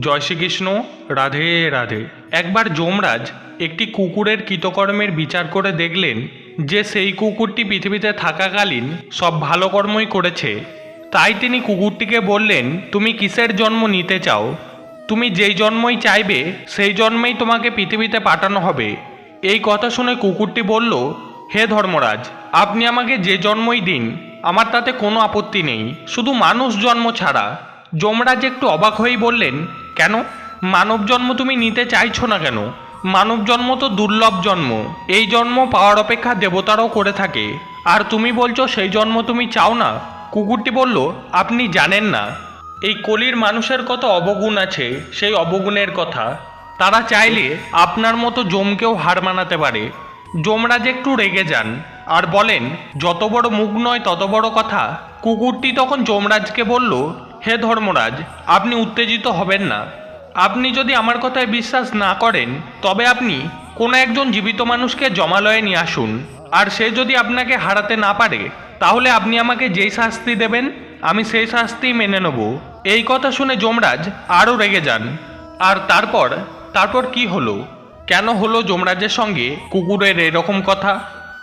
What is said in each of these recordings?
জয় শ্রীকৃষ্ণ রাধে রাধে। একবার যমরাজ একটি কুকুরের কৃতকর্মের বিচার করে দেখলেন যে সেই কুকুরটি পৃথিবীতে থাকাকালীন সব ভালো কর্মই করেছে। তাই তিনি কুকুরটিকে বললেন, তুমি কিসের জন্ম নিতে চাও? তুমি যেই জন্মই চাইবে, সেই জন্মেই তোমাকে পৃথিবীতে পাঠানো হবে। এই কথা শুনে কুকুরটি বলল, হে ধর্মরাজ, আপনি আমাকে যে জন্মই দিন, আমার তাতে কোনো আপত্তি নেই। শুধু মানুষ জন্ম ছাড়া। যমরাজ একটু অবাক হয়েই বললেন কেন? মানব জন্ম তুমি নিতে চাইছো না কেন? মানব জন্ম তো দুর্লভ জন্ম। এই জন্ম পাওয়ার অপেক্ষা দেবতারাও করে থাকে। আর তুমি বলছো সেই জন্ম তুমি চাও না? কুকুরটি বলল, আপনি জানেন না। এই কলির মানুষের কত অবগুণ আছে, সেই অবগুণের কথা। তারা চাইলে আপনার মতো জমকেও হার মানাতে পারে। যমরাজ একটু রেগে যান আর বলেন, যত বড় মুখ নয় তত বড় কথা। কুকুরটি তখন যমরাজকে বলল হে ধর্মরাজ, আপনি উত্তেজিত হবেন না। আপনি যদি আমার কথায় বিশ্বাস না করেন, তবে আপনি কোনো একজন জীবিত মানুষকে জমালয়ে নিয়ে আসুন। আর সে যদি আপনাকে হারাতে না পারে, তাহলে আপনি আমাকে যেই শাস্তি দেবেন, আমি সেই শাস্তি মেনে নেব। এই কথা শুনে যমরাজ আরও রেগে যান। আর তারপর তারপর কি হলো? কেন হলো যমরাজের সঙ্গে কুকুরের এরকম কথা?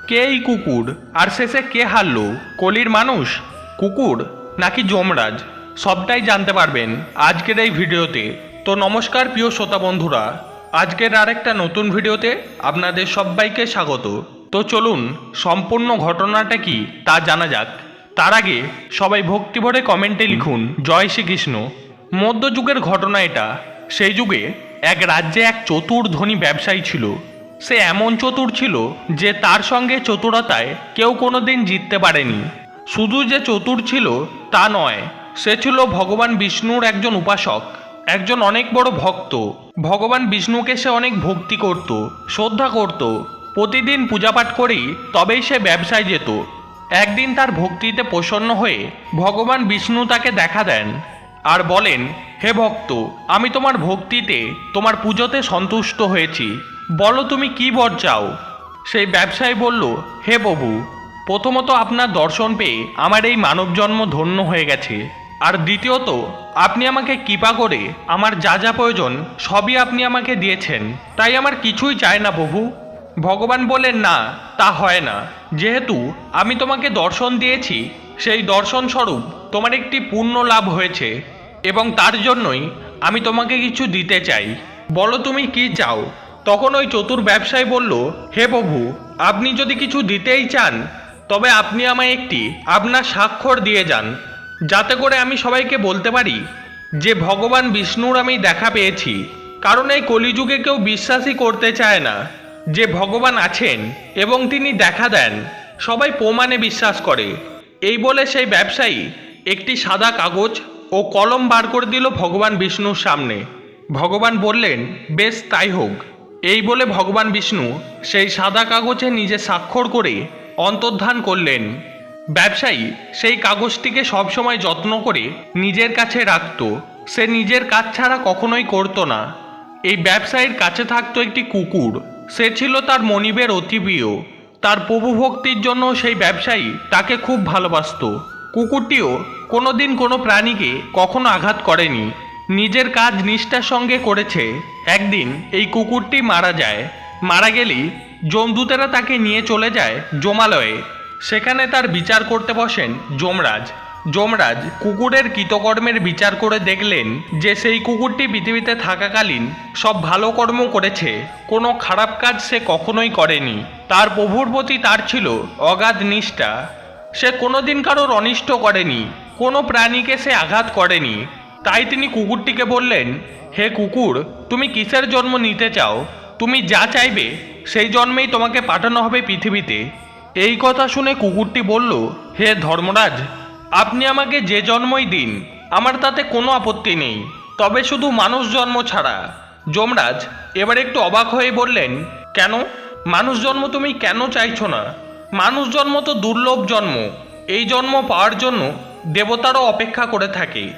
কে এই কুকুর? আর শেষে কে হারলো? কলির মানুষ? কুকুর নাকি যমরাজ? সবটাই জানতে পারবেন আজকের এই ভিডিওতে। তো নমস্কার প্রিয় শ্রোতা বন্ধুরা, আজকের আরেকটা নতুন ভিডিওতে আপনাদের সবাইকে স্বাগত। তো চলুন, সম্পূর্ণ ঘটনাটা কি তা জানা যাক। তার আগে সবাই ভক্তিভরে কমেন্টে লিখুন, জয় শ্রীকৃষ্ণ। মধ্যযুগের ঘটনা এটা। সেই যুগে এক রাজ্যে এক চতুর ধনী ব্যবসায়ী ছিল। সে এমন চতুর ছিল যে তার সঙ্গে চতুরতায় কেউ কোনোদিন জিততে পারেনি। শুধু যে চতুর ছিল তা নয় সে ছিল ভগবান বিষ্ণুর একজন উপাসক, একজন অনেক বড় ভক্ত। ভগবান বিষ্ণুকে সে অনেক ভক্তি করত, শ্রদ্ধা করত। প্রতিদিন পূজাপাঠ করেই তবেই সে ব্যবসায় যেত। একদিন তার ভক্তিতে প্রসন্ন হয়ে ভগবান বিষ্ণু তাকে দেখা দেন আর বলেন, হে ভক্ত, আমি তোমার ভক্তিতে, তোমার পুজোতে সন্তুষ্ট হয়েছি। বলো তুমি কি বর চাও? সেই ব্যবসায়ী বলল, হে প্রভু, প্রথমত আপনার দর্শন পেয়ে আমার এই মানব জন্ম ধন্য হয়ে গেছে। আর দ্বিতীয়ত, আপনি আমাকে কৃপা করে আমার যা যা প্রয়োজন সবই আপনি আমাকে দিয়েছেন। তাই আমার কিছুই চায় না প্রভু। ভগবান বলেন, না, তা হয় না। যেহেতু আমি তোমাকে দর্শন দিয়েছি, সেই দর্শন স্বরূপ তোমার একটি পূর্ণ লাভ হয়েছে এবং তার জন্যই আমি তোমাকে কিছু দিতে চাই। বলো তুমি কি চাও? তখন ওই চতুর ব্যবসায়ী বলল, হে প্রভু, আপনি যদি কিছু দিতেই চান, তবে আপনি আমায় একটি আপনার স্বাক্ষর দিয়ে যান। যাতে করে আমি সবাইকে বলতে পারি যে ভগবান বিষ্ণুর আমি দেখা পেয়েছি। কারণ এই কলিযুগে কেউ বিশ্বাসই করতে চায় না যে ভগবান আছেন এবং তিনি দেখা দেন। সবাই প্রমাণে বিশ্বাস করে। এই বলে সেই ব্যবসায়ী একটি সাদা কাগজ ও কলম বার করে দিল ভগবান বিষ্ণুর সামনে। ভগবান বললেন, বেশ, তাই হোক। এই বলে ভগবান বিষ্ণু সেই সাদা কাগজে নিজে স্বাক্ষর করে অন্তর্ধান করলেন। ব্যবসায়ী সেই কাগজটিকে সবসময় যত্ন করে নিজের কাছে রাখত। সে নিজের কাজ ছাড়া কখনোই করতো না। এই ব্যবসায়ীর কাছে থাকতো একটি কুকুর। সে ছিল তার মনিবের অতি প্রিয় তার প্রভু ভক্তির জন্য সেই ব্যবসায়ী তাকে খুব ভালোবাসত। কুকুরটিও কোনোদিন কোনো প্রাণীকে কখনো আঘাত করেনি। নিজের কাজ নিষ্ঠার সঙ্গে করেছে। একদিন এই কুকুরটি মারা যায়। মারা গেলেই জমদূতেরা তাকে নিয়ে চলে যায় জমালয়ে। সেখানে তার বিচার করতে বসেন যমরাজ। যমরাজ কুকুরের কৃতকর্মের বিচার করে দেখলেন যে সেই কুকুরটি পৃথিবীতে থাকাকালীন সব ভালো কর্ম করেছে। কোনো খারাপ কাজ সে কখনোই করেনি। তার প্রভুর প্রতি তার ছিল অগাধ নিষ্ঠা। সে কোনোদিন কারোর অনিষ্ট করেনি। কোনো প্রাণীকে সে আঘাত করেনি। তাই তিনি কুকুরটিকে বললেন, হে কুকুর, তুমি কিসের জন্ম নিতে চাও? তুমি যা চাইবে, সেই জন্মেই তোমাকে পাঠানো হবে পৃথিবীতে। এই কথা শুনে কুকুরটি বলল, হে ধর্মরাজ, আপনি আমাকে যে জন্মই দিন, আমার তাতে কোনো আপত্তি নেই। তবে শুধু মানুষ জন্ম ছাড়া। যমরাজ এবার একটু অবাক হয়ে বললেন, কেন? মানুষ জন্ম তুমি কেন চাইছো না? মানুষ জন্ম তো দুর্লভ জন্ম। এই জন্ম পাওয়ার জন্য দেবতারও অপেক্ষা করে থাকে।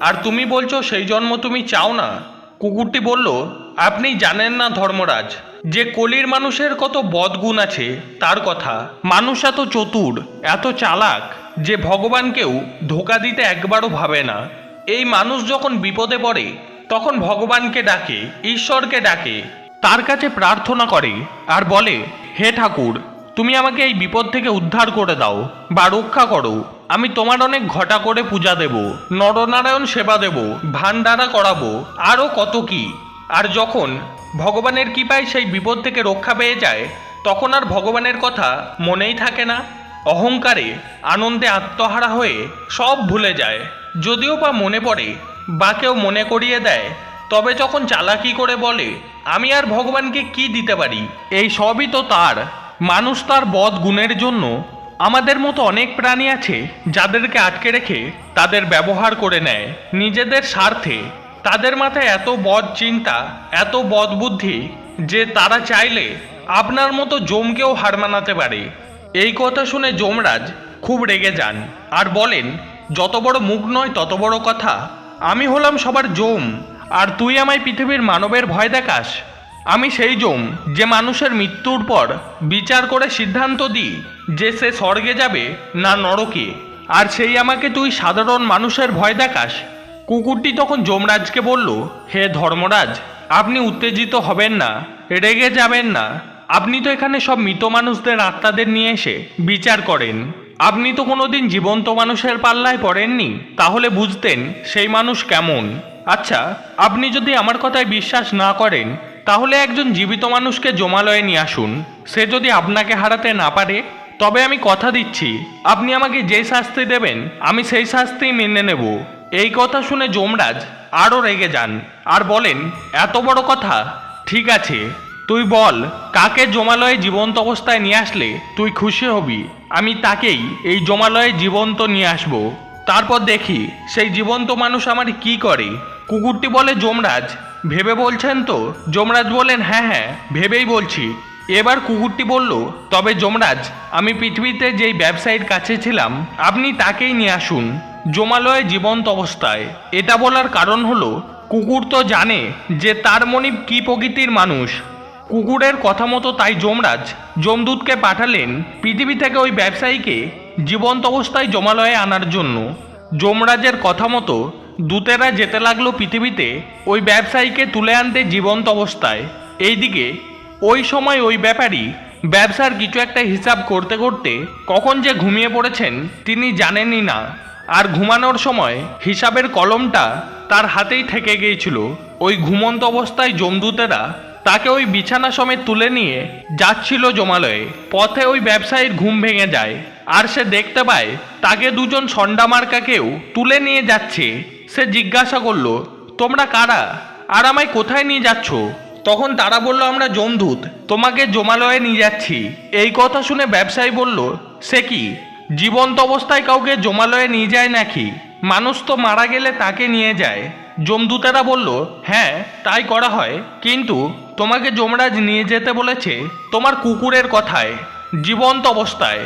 আর তুমি বলছো সেই জন্ম তুমি চাও না? কুকুরটি বলল, আপনি জানেন না ধর্মরাজ যে কলির মানুষের কত বদগুণ আছে, তার কথা, মানুষ এত চতুর, এত চালাক, যে ভগবানকেও ধোকা দিতে একবারও ভাবে না। এই মানুষ যখন বিপদে পড়ে, তখন ভগবানকে ডাকে, ঈশ্বরকে ডাকে, তার কাছে প্রার্থনা করে আর বলে, হে ঠাকুর, তুমি আমাকে এই বিপদ থেকে উদ্ধার করে দাও বা রক্ষা করো। আমি তোমার অনেক ঘটা করে পূজা দেব, নরনারায়ণ সেবা দেব ভান্ডারা করাবো, আরও কত কি? আর যখন ভগবানের কৃপায় সেই বিপদ থেকে রক্ষা পেয়ে যায়, তখন আর ভগবানের কথা মনেই থাকে না। অহংকারে, আনন্দে আত্মহারা হয়ে সব ভুলে যায়। যদিও বা মনে পড়ে বা কেউ মনে করিয়ে দেয়, তবে যখন চালাকি করে বলে, আমি আর ভগবানকে কি দিতে পারি? এই সবই তো তার। মানুষ তার বদ গুণের জন্য আমাদের মতো অনেক প্রাণী আছে, যাদেরকে আটকে রেখে তাদের ব্যবহার করে নেয়। নিজেদের স্বার্থে তাদের মাথায় এত বদ চিন্তা, এত বদ বুদ্ধি যে তারা চাইলে আপনার মতো জমকেও হার মানাতে পারে। এই কথা শুনে যমরাজ খুব রেগে যান আর বলেন, যত বড় মুখ নয়, তত বড় কথা। আমি হলাম সবার জম আর তুই আমায় পৃথিবীর মানবের ভয় দেখাস। আমি সেই জম যে মানুষের মৃত্যুর পর বিচার করে সিদ্ধান্ত দিই যে সে স্বর্গে যাবে না নরকে, আর সেই আমাকে তুই সাধারণ মানুষের ভয় দেখাস। কুকুরটি তখন যমরাজকে বলল, হে ধর্মরাজ, আপনি উত্তেজিত হবেন না, রেগে যাবেন না। আপনি তো এখানে সব মৃত মানুষদের আত্মাদের নিয়ে এসে বিচার করেন। আপনি তো কোনোদিন জীবন্ত মানুষের পাল্লায় পড়েননি। তাহলে বুঝতেন সেই মানুষ কেমন। আচ্ছা আপনি যদি আমার কথায় বিশ্বাস না করেন, তাহলে একজন জীবিত মানুষকে জমালয়ে নিয়ে আসুন। সে যদি আপনাকে হারাতে না পারে, তবে আমি কথা দিচ্ছি। আপনি আমাকে যে শাস্তি দেবেন, আমি সেই শাস্তি মেনে নেব। এই কথা শুনে যমরাজ আরও রেগে যান আর বলেন, এত বড় কথা? ঠিক আছে। তুই বল, কাকে জমালয়ে জীবন্ত অবস্থায় নিয়ে আসলে তুই খুশি হবি? আমি তাকেই এই জমালয়ে জীবন্ত নিয়ে আসব। তারপর দেখি, সেই জীবন্ত মানুষ আমার কি করে? কুকুরটি বলে, যমরাজ, ভেবে বলছেন তো? যমরাজ বলেন হ্যাঁ হ্যাঁ ভেবেই বলছি। এবার কুকুরটি বলল, তবে যমরাজ, আমি পৃথিবীতে যেই ব্যবসায়ীর কাছে ছিলাম, আপনি তাকেই নিয়ে আসুন। জমালয়ে জীবন্ত অবস্থায়। এটা বলার কারণ হলো, কুকুর তো জানে যে তার মনিব কি প্রকৃতির মানুষ। কুকুরের কথা মতো তাই যমরাজ যমদূতকে পাঠালেন পৃথিবী থেকে ওই ব্যবসায়ীকে জীবন্ত অবস্থায় জমালয়ে আনার জন্য। যমরাজের কথা মতো দূতেরা যেতে লাগল পৃথিবীতে ওই ব্যবসায়ীকে তুলে আনতে জীবন্ত অবস্থায়। এইদিকে, ওই সময় ওই ব্যাপারী ব্যবসার কিছু একটা হিসাব করতে করতে কখন যে ঘুমিয়ে পড়েছেন তিনি জানেনই না। আর ঘুমানোর সময় হিসাবের কলমটা তার হাতেই থেকে গিয়েছিল। ওই ঘুমন্ত অবস্থায় জমদূতেরা তাকে ওই বিছানা সমেত তুলে নিয়ে যাচ্ছিল জমালয়ে। পথে ওই ব্যবসায়ীর ঘুম ভেঙে যায়। আর সে দেখতে পায়, তাকে দুজন সন্ডামার্কাকেও তুলে নিয়ে যাচ্ছে। সে জিজ্ঞাসা করল, তোমরা কারা? আর আমায় কোথায় নিয়ে যাচ্ছ? তখন তারা বলল, আমরা জমদূত, তোমাকে জমালয়ে নিয়ে যাচ্ছি। এই কথা শুনে ব্যবসায়ী বলল, সে কি? জীবন্ত অবস্থায় কাউকে জমালয়ে নিয়ে যায় নাকি? মানুষ তো মারা গেলে তাকে নিয়ে যায়। জমদূতেরা বলল হ্যাঁ তাই করা হয়। কিন্তু তোমাকে যমরাজ নিয়ে যেতে বলেছে তোমার কুকুরের কথায়। জীবন্ত অবস্থায়।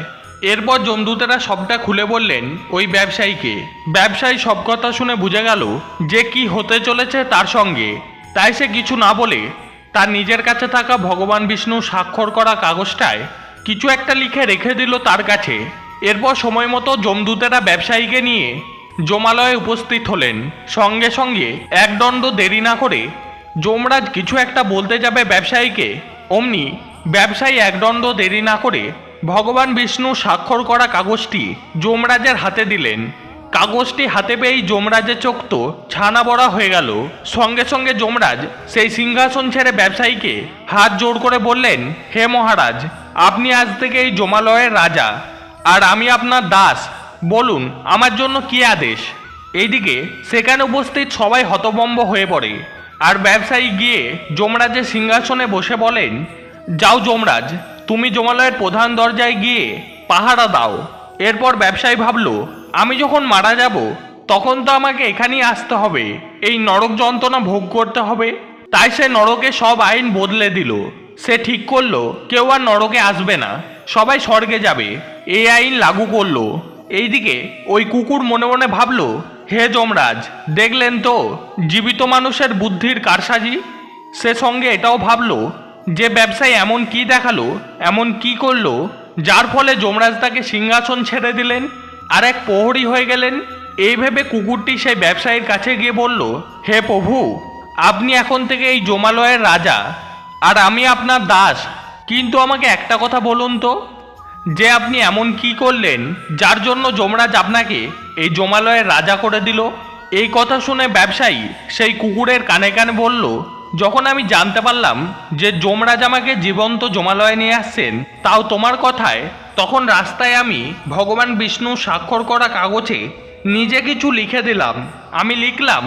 এরপর জমদূতেরা সবটা খুলে বললেন ওই ব্যবসায়ীকে। ব্যবসায়ী সব কথা শুনে বুঝে গেল যে কি হতে চলেছে তার সঙ্গে। তাই সে কিছু না বলে তার নিজের কাছে থাকা ভগবান বিষ্ণু স্বাক্ষর করা কাগজটায় কিছু একটা লিখে রেখে দিল তার কাছে। এরপর সময় মতো জমদূতেরা ব্যবসায়ীকে নিয়ে জমালয়ে উপস্থিত হলেন। সঙ্গে সঙ্গে এক দণ্ড দেরি না করে যমরাজ কিছু একটা বলতে যাবে ব্যবসায়ীকে। অমনি ব্যবসায়ী একদণ্ড দেরি না করে ভগবান বিষ্ণু স্বাক্ষর করা কাগজটি যমরাজের হাতে দিলেন। কাগজটি হাতে পেয়েই যমরাজের চোখ তো ছানা বড়া হয়ে গেল। সঙ্গে সঙ্গে যমরাজ সেই সিংহাসন ছেড়ে ব্যবসায়ীকে হাত জোর করে বললেন, হে মহারাজ, আপনি আজ থেকে এই জমালয়ের রাজা। আর আমি আপনার দাস। বলুন, আমার জন্য কি আদেশ? এইদিকে, সেখানে উপস্থিত সবাই হতবম্ব হয়ে পড়ে। আর ব্যবসায়ী গিয়ে যমরাজের সিংহাসনে বসে বলেন, যাও যমরাজ, তুমি জমালয়ের প্রধান দরজায় গিয়ে পাহারা দাও। এরপর ব্যবসায়ী ভাবলো, আমি যখন মারা যাব, তখন তো আমাকে এখানেই আসতে হবে। এই নরক যন্ত্রণা ভোগ করতে হবে। তাই সে নরকে সব আইন বদলে দিল। সে ঠিক করল, কেউ আর নরকে আসবে না, সবাই স্বর্গে যাবে এই আইন লাগু করল। এইদিকে ওই কুকুর মনে মনে ভাবলো, হে যমরাজ, দেখলেন তো, জীবিত মানুষের বুদ্ধির কারসাজি? সে সঙ্গে এটাও ভাবলো, যে ব্যবসায়ী এমন কি দেখাল, এমন কি করল, যার ফলে যমরাজ তাকে সিংহাসন ছেড়ে দিলেন, আর এক প্রহরী হয়ে গেলেন। এই ভেবে কুকুরটি সেই ব্যবসায়ীর কাছে গিয়ে বলল, হে প্রভু, আপনি এখন থেকে এই জমালয়ের রাজা আর আমি আপনার দাস। কিন্তু আমাকে একটা কথা বলুন তো, যে আপনি এমন কি করলেন, যার জন্য যমরাজ আপনাকে এই জমালয়ের রাজা করে দিল? এই কথা শুনে ব্যবসায়ী সেই কুকুরের কানে কানে বলল, যখন আমি জানতে পারলাম যে যমরাজ আমাকে জীবন্ত জমালয়ে নিয়ে আসছেন, তাও তোমার কথায়, তখন রাস্তায় আমি ভগবান বিষ্ণু স্বাক্ষর করা কাগজে নিজে কিছু লিখে দিলাম। আমি লিখলাম,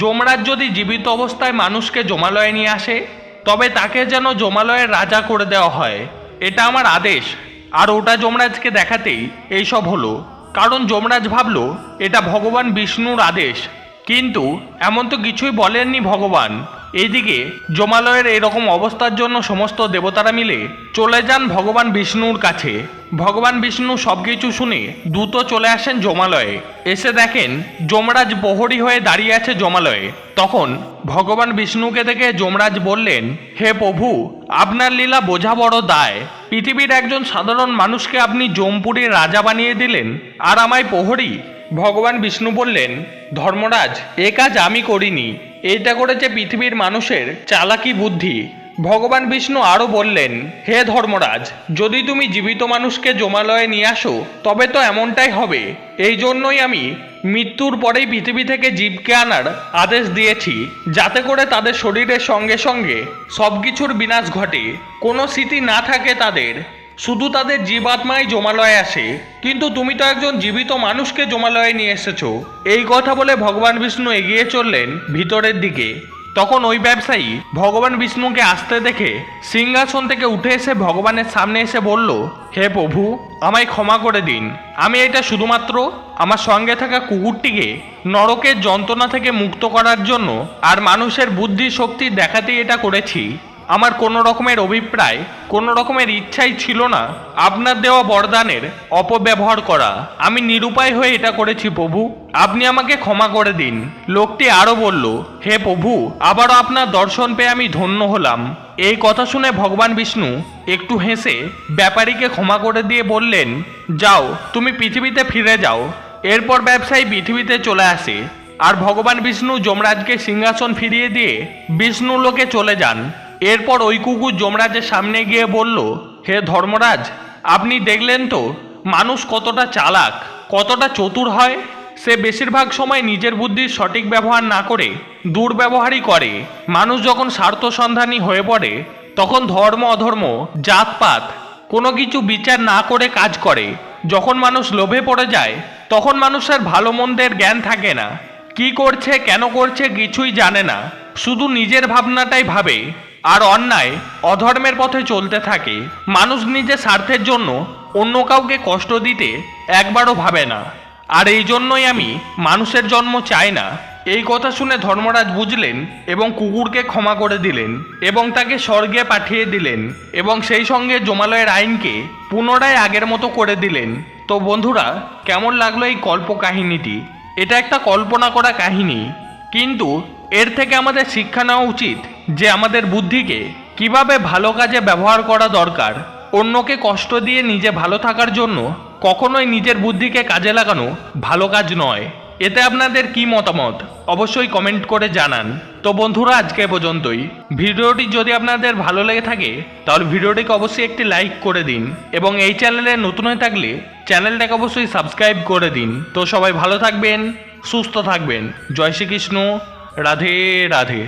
যমরাজ যদি জীবিত অবস্থায় মানুষকে জমালয়ে নিয়ে আসে তবে তাকে যেন জমালয়ের রাজা করে দেওয়া হয়, এটা আমার আদেশ। আর ওটা যমরাজকে দেখাতেই এইসব হলো। কারণ যমরাজ ভাবল, এটা ভগবান বিষ্ণুর আদেশ। কিন্তু এমন তো কিছুই বলেননি ভগবান। এইদিকে জমালয়ের এরকম অবস্থার জন্য সমস্ত দেবতারা মিলে চলে যান ভগবান বিষ্ণুর কাছে। ভগবান বিষ্ণু সব কিছু শুনে দ্রুত চলে আসেন জমালয়ে। এসে দেখেন যমরাজ বহরি হয়ে দাঁড়িয়ে আছে জমালয়ে। তখন ভগবান বিষ্ণুকে দেখে যমরাজ বললেন, হে প্রভু, আপনার লীলা বোঝা বড় দায়। পৃথিবীর একজন সাধারণ মানুষকে আপনি জমপুরের রাজা বানিয়ে দিলেন আর আমায় প্রহরী? ভগবান বিষ্ণু বললেন, ধর্মরাজ, এ কাজ আমি করিনি। এটা করেছে পৃথিবীর মানুষের চালাকি বুদ্ধি। ভগবান বিষ্ণু আরও বললেন, হে ধর্মরাজ, যদি তুমি জীবিত মানুষকে জমালয়ে নিয়ে আসো, তবে তো এমনটাই হবে। এই জন্যই আমি মৃত্যুর পরেই পৃথিবী থেকে জীবকে আনার আদেশ দিয়েছি, যাতে করে তাদের শরীরের সঙ্গে সঙ্গে সব কিছুর বিনাশ ঘটে। কোনো স্মৃতি না থাকে তাদের। শুধু তাদের জীবাত্মাই জমালয়ে আসে, কিন্তু তুমি তো একজন জীবিত মানুষকে জমালয়ে নিয়ে এসেছ। এই কথা বলে ভগবান বিষ্ণু এগিয়ে চললেন ভিতরের দিকে। তখন ওই ব্যবসায়ী ভগবান বিষ্ণুকে আসতে দেখে সিংহাসন থেকে উঠে এসে ভগবানের সামনে এসে বলল, হে প্রভু, আমায় ক্ষমা করে দিন। আমি এটা শুধুমাত্র আমার সঙ্গে থাকা কুকুরটিকে নরকের যন্ত্রণা থেকে মুক্ত করার জন্য আর মানুষের বুদ্ধি শক্তি দেখাতেই এটা করেছি। আমার কোনো রকমের অভিপ্রায়, কোনো রকমের ইচ্ছাই ছিল না আপনার দেওয়া বরদানের অপব্যবহার করা। আমি নিরুপায় হয়ে এটা করেছি, প্রভু। আপনি আমাকে ক্ষমা করে দিন। লোকটি আরও বলল, হে প্রভু, আবারও আপনার দর্শন পেয়ে আমি ধন্য হলাম। এই কথা শুনে ভগবান বিষ্ণু একটু হেসে ব্যাপারীকে ক্ষমা করে দিয়ে বললেন, যাও, তুমি পৃথিবীতে ফিরে যাও। এরপর ব্যবসায়ী পৃথিবীতে চলে আসে। আর ভগবান বিষ্ণু যমরাজকে সিংহাসন ফিরিয়ে দিয়ে বিষ্ণু লোকে চলে যান। এরপর ওই কুকুর যমরাজের সামনে গিয়ে বলল, হে ধর্মরাজ, আপনি দেখলেন তো, মানুষ কতটা চালাক, কতটা চতুর হয়? সে বেশিরভাগ সময় নিজের বুদ্ধির সঠিক ব্যবহার না করে, দুর্ব্যবহারই করে। মানুষ যখন স্বার্থ সন্ধানী হয়ে পড়ে, তখন ধর্ম অধর্ম, জাতপাত, কোনো কিছু বিচার না করে কাজ করে। যখন মানুষ লোভে পড়ে যায়, তখন মানুষের ভালো মন্দের জ্ঞান থাকে না। কি করছে, কেন করছে কিছুই জানে না। শুধু নিজের ভাবনাটাই ভাবে। আর অন্যায় অধর্মের পথে চলতে থাকে। মানুষ নিজের স্বার্থের জন্য অন্য কাউকে কষ্ট দিতে একবারও ভাবে না। আর এই জন্যই আমি মানুষের জন্ম চাই না। এই কথা শুনে ধর্মরাজ বুঝলেন এবং কুকুরকে ক্ষমা করে দিলেন এবং তাকে স্বর্গে পাঠিয়ে দিলেন এবং সেই সঙ্গে জমালয়ের আইনকে পুনরায় আগের মতো করে দিলেন। তো বন্ধুরা, কেমন লাগল এই কল্প কাহিনীটি? এটা একটা কল্পনা করা কাহিনী। কিন্তু এর থেকে আমাদের শিক্ষা নেওয়া উচিত যে আমাদের বুদ্ধিকে কীভাবে ভালো কাজে ব্যবহার করা দরকার, অন্যকে কষ্ট দিয়ে নিজে ভালো থাকার জন্য কখনোই নিজের বুদ্ধিকে কাজে লাগানো ভালো কাজ নয়। এতে আপনাদের কি মতামত? অবশ্যই কমেন্ট করে জানান। তো বন্ধুরা, আজকে পর্যন্তই। ভিডিওটি যদি আপনাদের ভালো লেগে থাকে, তাহলে ভিডিওটিকে অবশ্যই একটি লাইক করে দিন এবং এই চ্যানেলে নতুন হয়ে থাকলে চ্যানেলটাকে অবশ্যই সাবস্ক্রাইব করে দিন। তো সবাই ভালো থাকবেন, সুস্থ থাকবেন। জয় শ্রীকৃষ্ণ। রাধে রাধে।